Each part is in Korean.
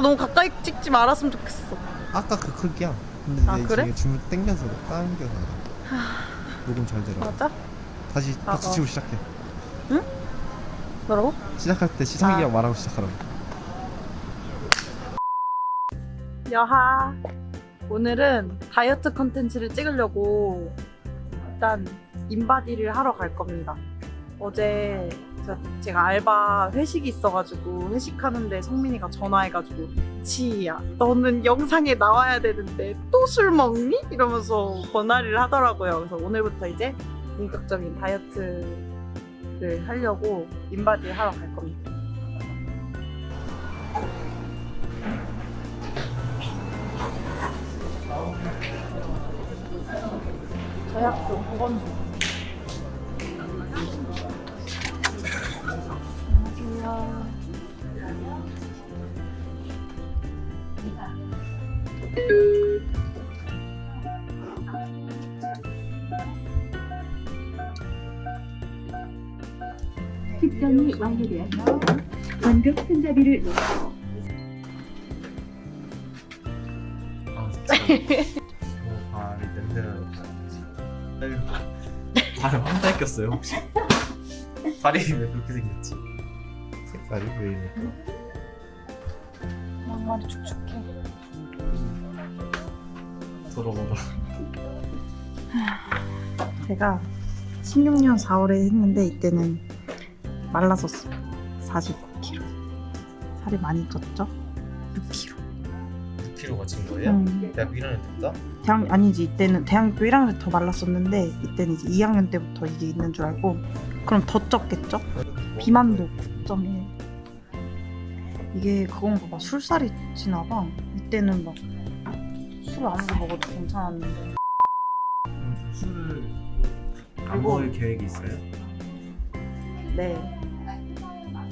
너무 가까이 찍지 말았으면 좋겠어. 아까 그 크기야. 근데 아, 내 그래? 지금 줌을 당겨서 당겨서 녹음 잘 들어. 맞아? 다시 아, 박수 어. 치고 시작해. 뭐라고? 시작할 때 시상이라고 아. 말하고 시작하라고. 여하. 오늘은 다이어트 컨텐츠를 찍으려고 일단 인바디를 하러 갈 겁니다. 어제 저- 제가 알바 회식이 있어가지고 회식하는데 성민이가 전화해가지고 지희야 너는 영상에 나와야 되는데 또 술 먹니? 이러면서 권하리를 하더라고요. 그래서 오늘부터 이제 본격적인 다이어트를 하려고 인바디 하러 갈 겁니다. 저약도 보건소. 측정이 완료되었습니다. 완급 손잡이를 놓아 진짜. 발이 냄새가 발에 황달 꼈어요 혹시? 발이 왜 그렇게 생겼지? 색깔이 왜 이래? 양말이 축축해. 더러워라. 제가 16년 4월에 했는데 이때는 말랐었어요. 49kg. 살이 많이 쪘죠? 6kg. 6kg가 찐 거예요? 음, 대학교 1학년 때부터? 대학 아니지 이때는 대학교 1학년 때 더 말랐었는데 이때는 이제 2학년 때부터 이게 있는 줄 알고 그럼 더 쪘겠죠? 비만도 9.1. 이게 그건가 봐. 술살이 지나 봐. 이때는 막 술 아무리 먹어도 괜찮았는데. 음, 술을 안 먹을 계획이 있어요? 네.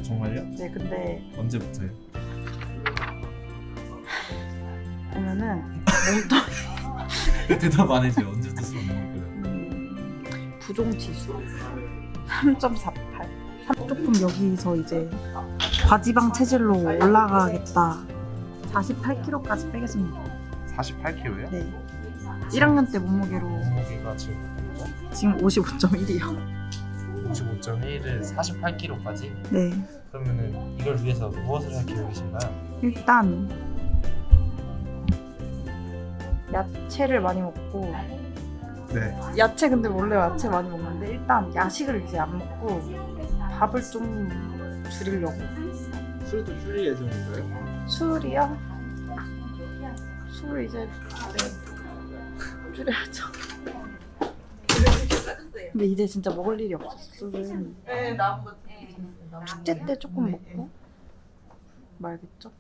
정말요? 네 근데 언제부터요? 보면은 몸도 대답 안 해줘요. 언제부터 술 안 먹을 거예요? 음, 부종 지수 3.48. 조금 여기서 이제 과지방 체질로 올라가겠다. 48kg까지 빼겠습니다. 48kg요? 네. 1학년 때 몸무게로 몸무게가 지금 지금 55.1이요. 55.1을 48kg까지? 네. 그러면은 이걸 위해서 무엇을 할 계획이신가요? 일단 야채를 많이 먹고 네. 야채 근데 원래 야채 많이 먹는데 일단 야식을 이제 안 먹고 밥을 좀 줄이려고 술도 줄일 예정인가요? 술이요? 술 이제 네. 줄여야죠. 근데 이제 진짜 먹을 일이 없었어 술은 축제 때 조금 먹고 말겠죠?